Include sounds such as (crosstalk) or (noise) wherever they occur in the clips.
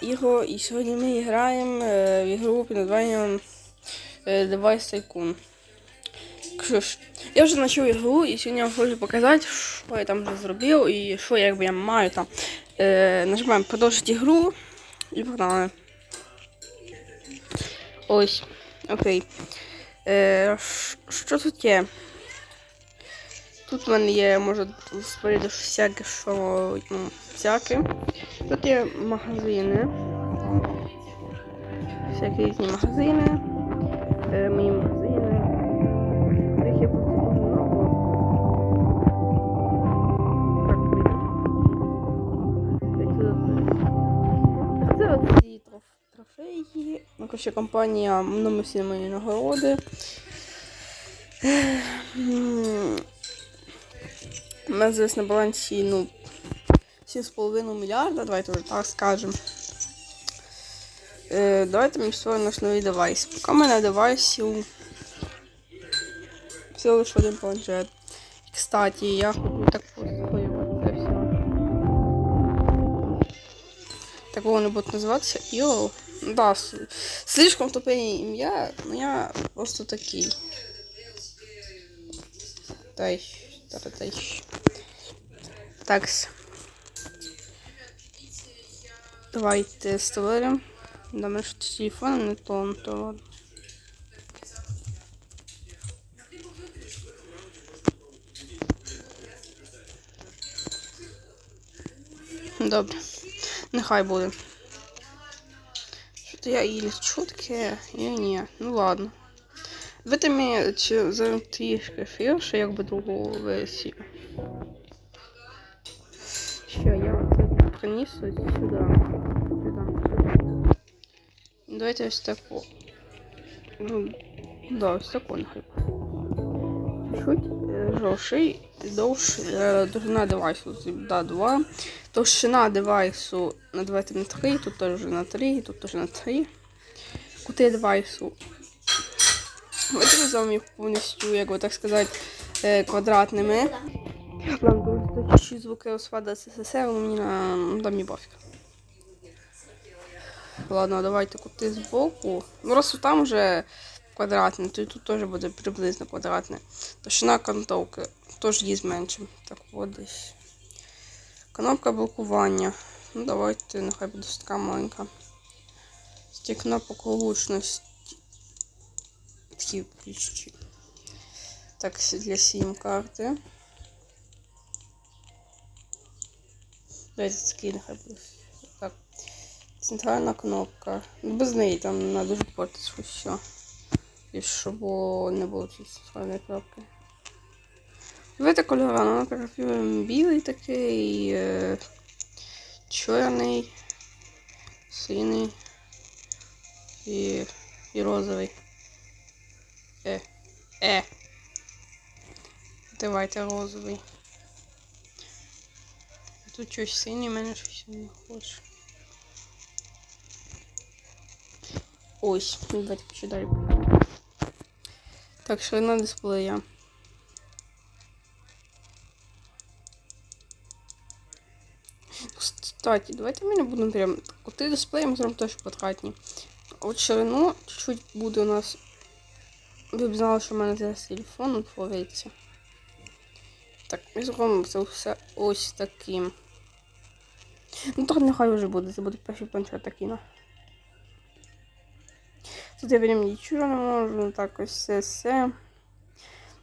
Ігор, і сьогодні ми граємо е, в ігру під названням е, Device Tycoon. Що ж, я вже почав ігру і сьогодні я вам хочу показати, що я там вже зробив і що якби я маю там. Е, нажимаємо продовжити ігру і погнали. Ось, окей. Що тут є? Тут в мене є, може, створити всяке, що ну, всяке. Тут є магазини. Всякі різні магазини. Е, мої магазини. Їх видно. Це оці троф- трофеї. Ну, коротше, компанія ну, всі мої нагороди. У мене зараз на балансі, ну, 7,5 мільярда, давайте вже так скажемо. Е, давайте ми створимо наш новий девайс. Поки в мене девайсів всього лише один планшет. Кстати, я хочу так. Такого не буде називатися. Йоу. Да, слишком тупе ім'я, но я просто такий. Тайщ, Такс. Давайте створимо. Думаю, що з телефоном не то, то ладно. Добре. Нехай буде. Що то я і таке? Я ні. Ну ладно. Чи за трішки ширше, якби другу версію. Що я це приніс ось сюди. Давайте ось таку. Ну, да, ось таку нехай. Чуть е, жовший, довш, е, довжина девайсу, да, 2. Товщина девайсу на 2 на 3, тут теж на 3, тут теж на 3. Кути девайсу. Візьмемо їх повністю, як би так сказати, е, квадратними. Нам дуже чуть звуки розпада СССР, мені на мені пофіг. Ладно, давайте кути збоку. Ну, раз там вже квадратне, то і тут теж буде приблизно квадратне. Товщина кантовки теж її зменшимо. Так, от десь. Кнопка блокування. Ну, давайте, нехай буде така маленька. Ті кнопок гучності. Такі ключі. Так, для сім карти. Давайте такий нехай. Так. Центральна кнопка. Ну, без неї там на дуже портить все. І щоб не було цієї центральної кнопки. Давайте кольора, ну, наприклад, білий такий, е, чорний, синій і, і розовий. Е. Е. Давайте розовий. Тут щось синє, в мене щось не хоче. Ось, давайте ще. Так, ширина дисплея. Кстати, давайте ми не будемо прям кути дисплеї ми зробимо теж квадратні. От ширину чуть-чуть буде у нас. Ви б знали, що в мене зараз телефон утвориться. Так, ми зробимо це все ось таким. Ну так нехай вже буде, це буде перший планшет такий, ну. Тут я прям нічого не можу, так ось все все.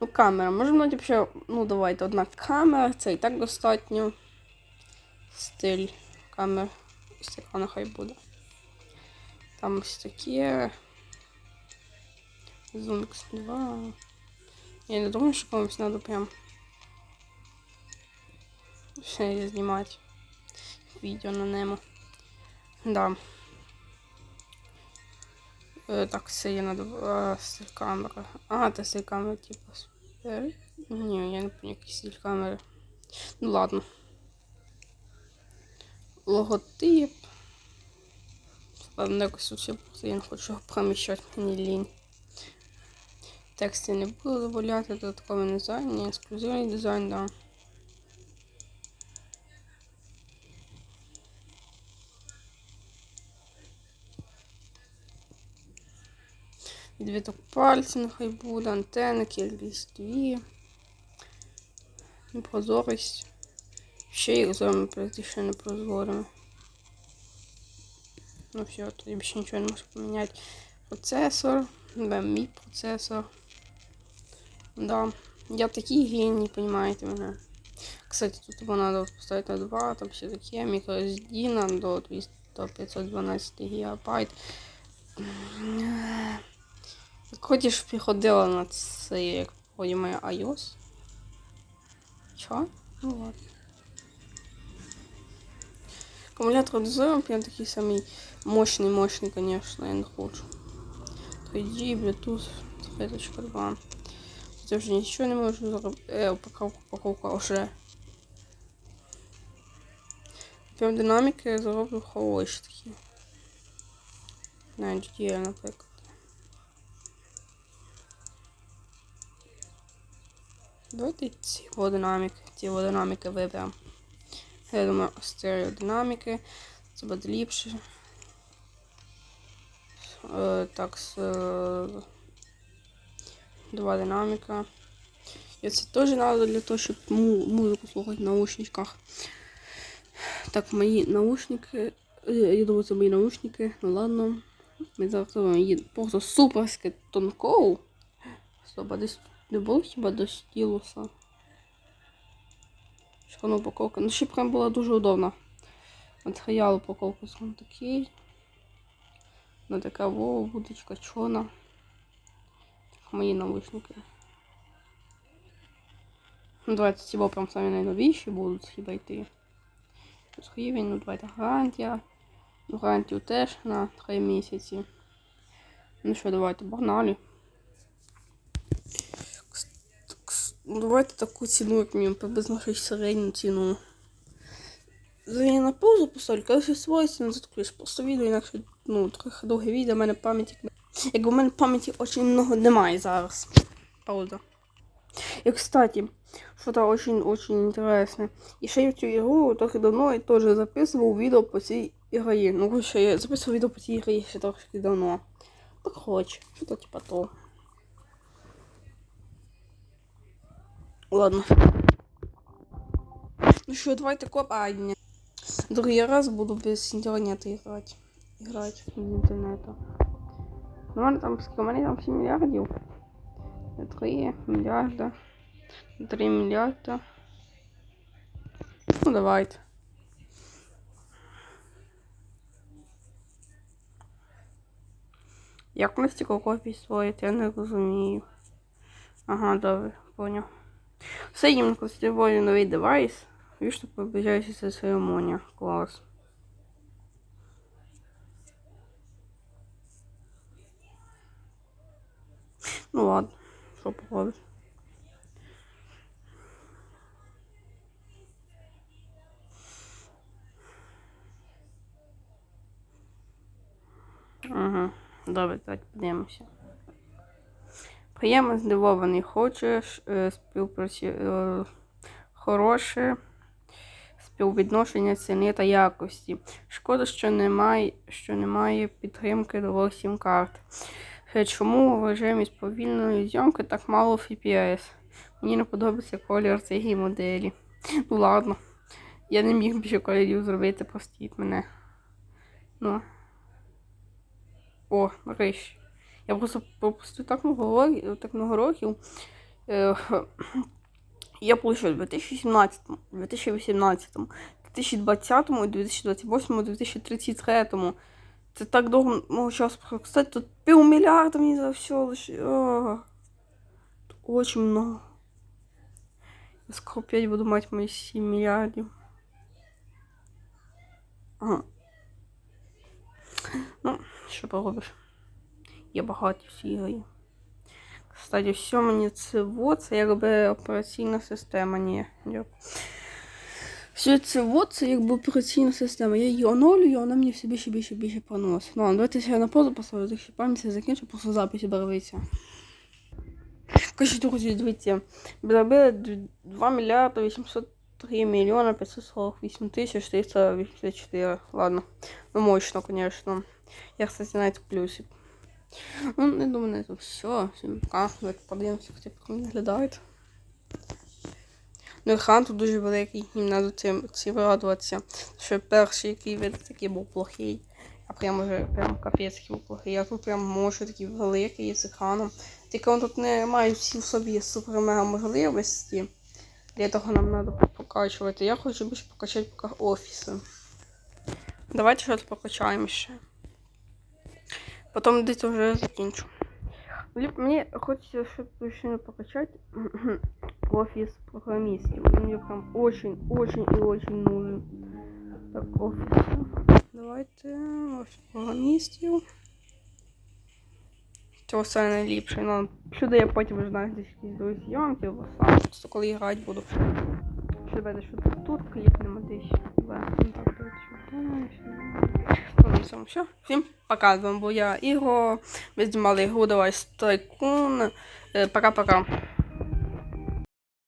Ну, камера. Можемо ну, ще, ну давайте, одна камера, це і так достатньо. Стиль камер. Ось така нехай буде. Там ось такі. Zoom X2. Я не думаю, що комусь треба прям все знімати відео на нему. Да. Е, так, це я надо стиль камери. А, це стиль камери, типу. спер- Ні, я не пам'ятаю, який стиль камери. Ну ладно. Логотип. Ладно, якось просто я не хочу поміщати, мені лінь тексти не буду додавати, додатковий дизайн, не ексклюзивний дизайн, да. Відвіток пальця нехай буде, антенна, кількість дві, непрозорість. Ще їх з вами практично не прозоримо. Ну все, тоді більше нічого не можу поміняти. Процесор, да, мій процесор. Да. Я такий геній, понимаете мене. Кстати, тут его надо поставить на 2, там все такие microSD нам до 200, до 512 гігабайт. Хочеш приходила на це, як вроді моя iOS? Чо? Ну ладно. Аккумулятор дозором прям такий самий мощний, мощний, конечно, я не хочу. 3G, Bluetooth, 3.2. Це вже нічого не можу зробити. Е, упаковка, упаковка вже. Прям динаміки я зроблю хороші такі. На HDR, наприклад. Давайте ці динаміки, ці динаміки виберемо. Я думаю, стереодинаміки. Це буде ліпше. Е, так, з, два динаміка. І це теж треба для того, щоб му музику слухати в наушниках. Так, мої наушники. е, Я думаю, це мої наушники. Ну ладно. Ми зараз її просто суперське тонкоу. Стоп, десь не було хіба до стілуса. Шкана упаковка. Ну прям була дуже удобна. Матеріал упаковки сам такий. Ну така вова, будочка чорна. Мої наушники. Ну, давайте ці прям самі найновіші будуть хіба йти. Тут гривень, ну давайте гарантія. Ну, гарантію теж на 3 місяці. Ну що, давайте погнали. Ну, Давайте таку ціну, як мені приблизно середню ціну. Я на паузу поставлю, коли все свойственно, затуклиш просто відео, інакше, ну, трохи довге відео, в мене пам'яті. Якби в мене пам'яті дуже много немає зараз. Пауза. И, кстати, что-то очень-очень интересное. И ще я цю ігру трохи давно і теж записував відео по цій ігрі. Ну, короче, я записував відео по цій ігрі ще трохи давно. Так хоч, що-то типа того. Ладно. Ну що, давайте копання. Другий раз буду без інтернету играть. Играть без інтернету. Ну, мене там, у там 7 мільярдів. 3 мільярда. 3 мільярда. Ну, давайте. Як ми стільки копій створити, я не розумію. Ага, добре, поняв. Все їм конструюваю новий девайс. І що приближається церемонія. Клас. Ну ладно, поробиш. Угу. Добре, так подивимося. Приємно здивований, хочеш е, співпраці е, хороше співвідношення ціни та якості. Шкода, що немає, що немає підтримки нових сім карт. Е, Чому в режимі з повільної зйомки так мало FPS? Мені не подобається колір цієї моделі. Ну ладно. Я не міг більше кольорів зробити, простіть мене. Ну. О, нарешті. Я просто пропустив так много так много років. Е, (clears throat) я получив у 2017, 2018, 2020, 2028, 2033. Це так довго мого часу. Кстати, тут півмільярда мені за все лише. О, очень много. Я скоро опять буду мати мої 7 мільярдів. Ага. Ну, що поробиш? Є багаті всі. Кстати, все мені це вот, це якби операційна система. Ні. Ні. Все це вот, це якби операційна система. Я її оновлюю, вона мені все більше, більше, більше поносить. Ну, давайте я на паузу поставлю, якщо пам'ять закінчу, просто записі барвиться. Короче, друзі, дивіться, зробили 2 мільярди 803 мільйона 548 тисяч 484. Ладно, ну мощно, конечно. Я, кстати, на это плюсик. Ну, не думаю, на це все. Всім пока. Давайте подивимося, хто як вони виглядають. Ну, екран тут дуже великий, їм треба цим цим радуватися. Що перший, який вид такий був плохий. А прям уже прям капець який був плохий. А тут прям може такий великий з екраном. Тільки він тут не має всі в собі супер мега можливості. Для того нам треба покачувати. Я хочу більше покачати поки офіси. Давайте щось покачаємо ще. Потім десь вже закінчу. Мені хочеться, щоб ще не покачати офіс программистів. Мені прям очень, очень и очень нужен. Так, офіс. Давайте офіс программистів. Цього все найліпше. Ну, сюди я потім вже знаю десь якісь другі зйомки, або сам просто коли грати буду. Що давайте, що тут, тут десь. Ну так. Ну, на цьому все. Всім пока. З вами був я Ігор. Ми знімали гру Давай Страйкун. Е, Пока-пока.